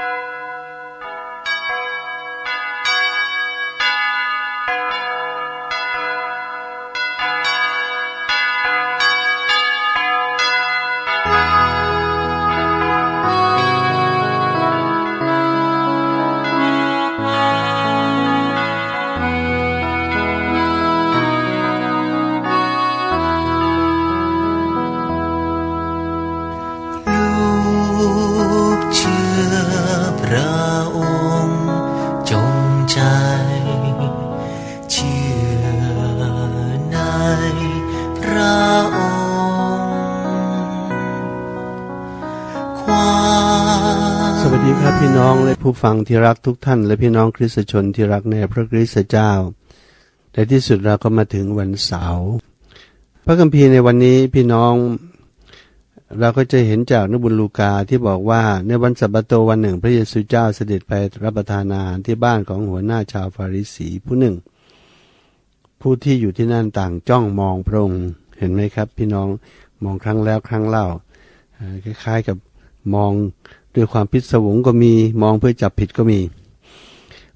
ลู พี่น้องและผู้ฟังที่รักทุกท่านและพี่น้องคริสตชนที่รักในพระคริสตเจ้า ในที่สุดเราก็มาถึงวันเสาร์พระคัมภีร์ในวันนี้พี่น้อง เราก็จะเห็นจากนบุญลูกาที่บอกว่าในวันสัปโตวันหนึ่ง พระเยซูเจ้าเสด็จไปรับประทานอาหารที่บ้านของหัวหน้าชาวฟาริสีผู้หนึ่ง ผู้ที่อยู่ที่นั่นต่างจ้องมองพระองค์เห็นไหมครับ พี่น้องมองครั้งแล้วครั้งเล่าคล้ายๆกับ มองด้วยความพิศวงก็มีมองเพื่อจับผิดก็มี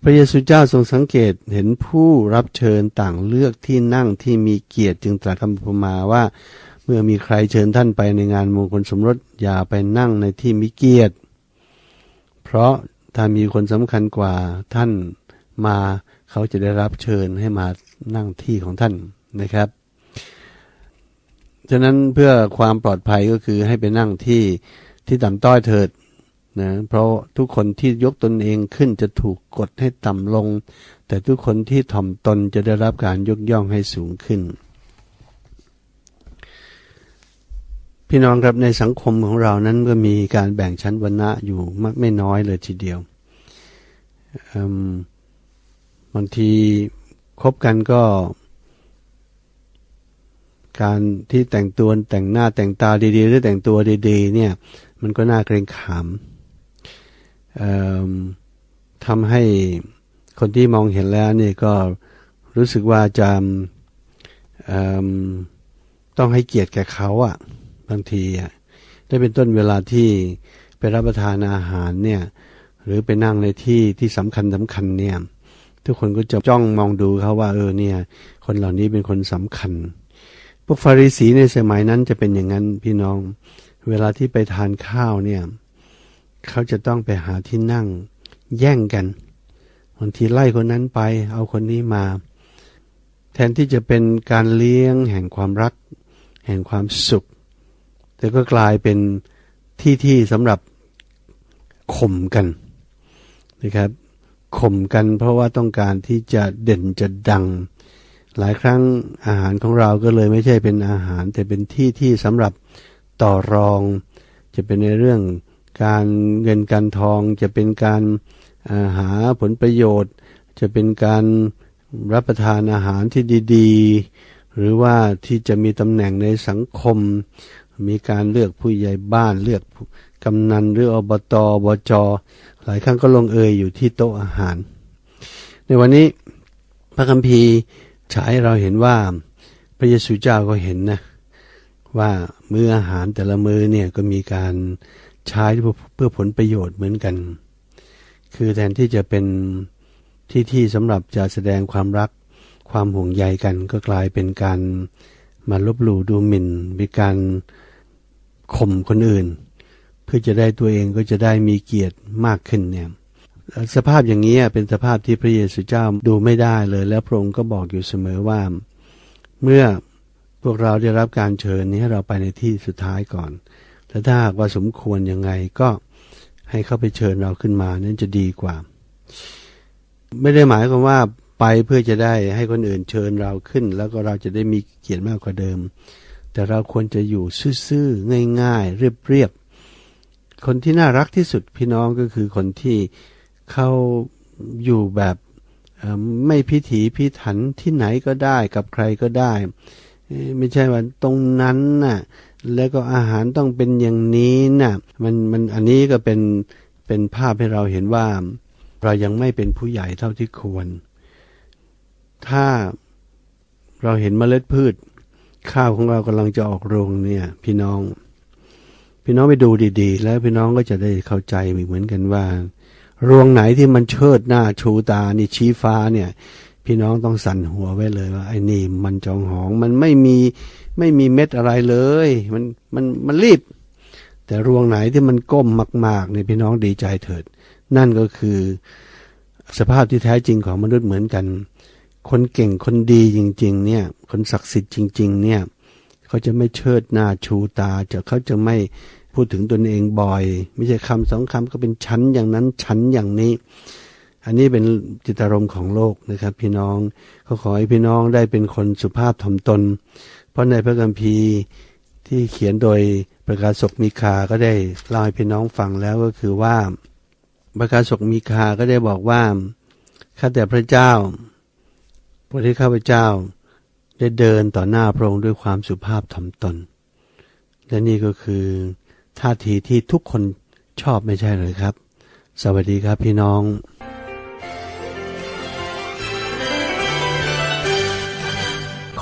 พระเยซูเจ้าทรงสังเกตเห็นผู้รับเชิญต่างเลือกที่นั่งที่มีเกียรติจึงตรัสคำอุปมาว่า เมื่อมีใครเชิญท่านไปในงานมงคลสมรสอย่าไปนั่งในที่มีเกียรติ เพราะถ้ามีคนสำคัญกว่าท่านมาเขาจะได้รับเชิญให้มานั่งที่ของท่านนะครับฉะนั้นเพื่อความปลอดภัยก็คือให้ไปนั่งที่ ที่ต่ำต้อยเถิดนะเพราะทุกคนที่ยกตนเองขึ้นจะถูกกดให้ต่ำลง แต่ทุกคนที่ถ่อมตนจะได้รับการยกย่องให้สูงขึ้น พี่น้องครับในสังคมของเรานั้นก็มีการแบ่งชั้นวรรณะอยู่มากไม่น้อยเลยทีเดียวบางทีคบกันก็ การที่แต่งตัวแต่งหน้าแต่งตาดีๆ หรือแต่งตัวดีๆ เนี่ย มันก็น่าเกรงขามทำให้คนที่มองเห็นแล้วเนี่ยก็รู้สึกว่าจะต้องให้เกียรติแก่เขาอะ่ะบางทีอะได้เป็นต้นเวลาที่ไปรับประทานอาหารเนี่ยหรือไปนั่งในที่ที่สำคัญสำคัญเนี่ยทุกคนก็จะจ้องมองดูเขาว่าเออเนี่ยคนเหล่านี้เป็นคนสำคัญ พวกฟาริสีในสมัยนั้นจะเป็นอย่างนั้นพี่น้อง เวลาที่ไปทานข้าวเนี่ย เขาจะต้องไปหาที่นั่งแย่งกันบางทีไล่คนนั้นไป เอาคนนี้มา แทนที่จะเป็นการเลี้ยงแห่งความรัก แห่งความสุข แต่ก็กลายเป็นที่ที่สำหรับข่มกันนะครับข่มกันเพราะว่าต้องการที่จะเด่นจะดัง หลายครั้งอาหารของเราก็เลยไม่ใช่เป็นอาหาร แต่เป็นที่ที่สำหรับ ต่อรอง จะเป็นในเรื่องการเงินการทอง จะเป็นการาหาผลประโยชน์ จะเป็นการรับประทานอาหารที่ดี ๆ หรือว่าที่จะมีตำแหน่งในสังคม มีการเลือกผู้ใหญ่บ้านเลือกกำนันหรืออบตอบจหลายครั้งก็ลงเอยอยู่ที่โต๊ะอาหาร ในวันนี้พระคัมภีร์ฉายเราเห็นว่าพระเยซูเจ้าก็เห็นนะ ว่ามื้ออาหารแต่ละมื้อเนี่ยก็มีการใช้เพื่อผลประโยชน์เหมือนกัน คือแทนที่จะเป็นที่ที่สำหรับจะแสดงความรักความห่วงใยกันก็กลายเป็นการมาลบหลู่ดูหมิ่นมีการข่มคนอื่น เพื่อจะได้ตัวเองก็จะได้มีเกียรติมากขึ้นเนี่ยสภาพอย่างนี้เป็นสภาพที่พระเยซูเจ้าดูไม่ได้เลย แล้วพระองค์ก็บอกอยู่เสมอว่า เมื่อ พวกเราได้รับการเชิญนี้ให้เราไปในที่สุดท้ายก่อน แต่ถ้าหากว่าสมควรยังไงก็ให้เข้าไปเชิญเราขึ้นมานั่นจะดีกว่า ไม่ได้หมายความว่าไปเพื่อจะได้ให้คนอื่นเชิญเราขึ้น แล้วก็เราจะได้มีเกียรติมากกว่าเดิม แต่เราควรจะอยู่ซื่อๆง่าย ๆ เรียบๆคนที่น่ารักที่สุดพี่น้องก็คือคนที่เขาอยู่แบบไม่พิถีพิถันที่ไหนก็ได้กับใครก็ได้ ไม่ใช่ว่าตรงนั้นน่ะ แล้วก็อาหารต้องเป็นอย่างนี้น่ะ มันมันอันนี้ก็เป็นเป็นภาพให้เราเห็นว่า เรายังไม่เป็นผู้ใหญ่เท่าที่ควร ถ้าเราเห็นเมล็ดพืช ข้าวของเรากำลังจะออกโรงเนี่ย พี่น้อง พี่น้องไปดูดีๆ แล้วพี่น้องก็จะได้เข้าใจเหมือนกันว่ารวงไหนที่มันเชิดหน้าชูตานี่ชี้ฟ้าเนี่ย พี่น้องต้องสั่นหัวไว้เลยว่าไอ้นี่มันจองหองมันไม่มีไม่มีเม็ดอะไรเลย มันมันมันรีบ แต่รวงไหนที่มันก้มมากๆเนี่ยพี่น้องดีใจเถิด นั่นก็คือสภาพที่แท้จริงของมนุษย์เหมือนกัน คนเก่งคนดีจริง ๆ เนี่ย คนศักดิ์สิทธิ์จริง ๆ เนี่ยเขาจะไม่เชิดหน้าชูตาจะเขาจะไม่พูดถึงตนเองบ่อย ไม่ใช่คำสองคำก็เป็นชั้นอย่างนั้นชั้นอย่างนี้ อันนี้เป็นจิตอารมณ์ของโลกนะครับ พี่น้องเขาขอให้พี่น้องได้เป็นคนสุภาพถ่อมตน เพราะในพระคัมภีร์ที่เขียนโดยประกาศกมีคาก็ได้เล่าให้พี่น้องฟังแล้วก็คือว่าประกาศกมีคาก็ได้บอกว่าข้าแต่พระเจ้าโปรดให้ข้าพเจ้าได้เดินต่อหน้าพระองค์ด้วยความสุภาพถ่อมตน และนี่ก็คือท่าทีที่ทุกคนชอบไม่ใช่เลยครับ สวัสดีครับพี่น้อง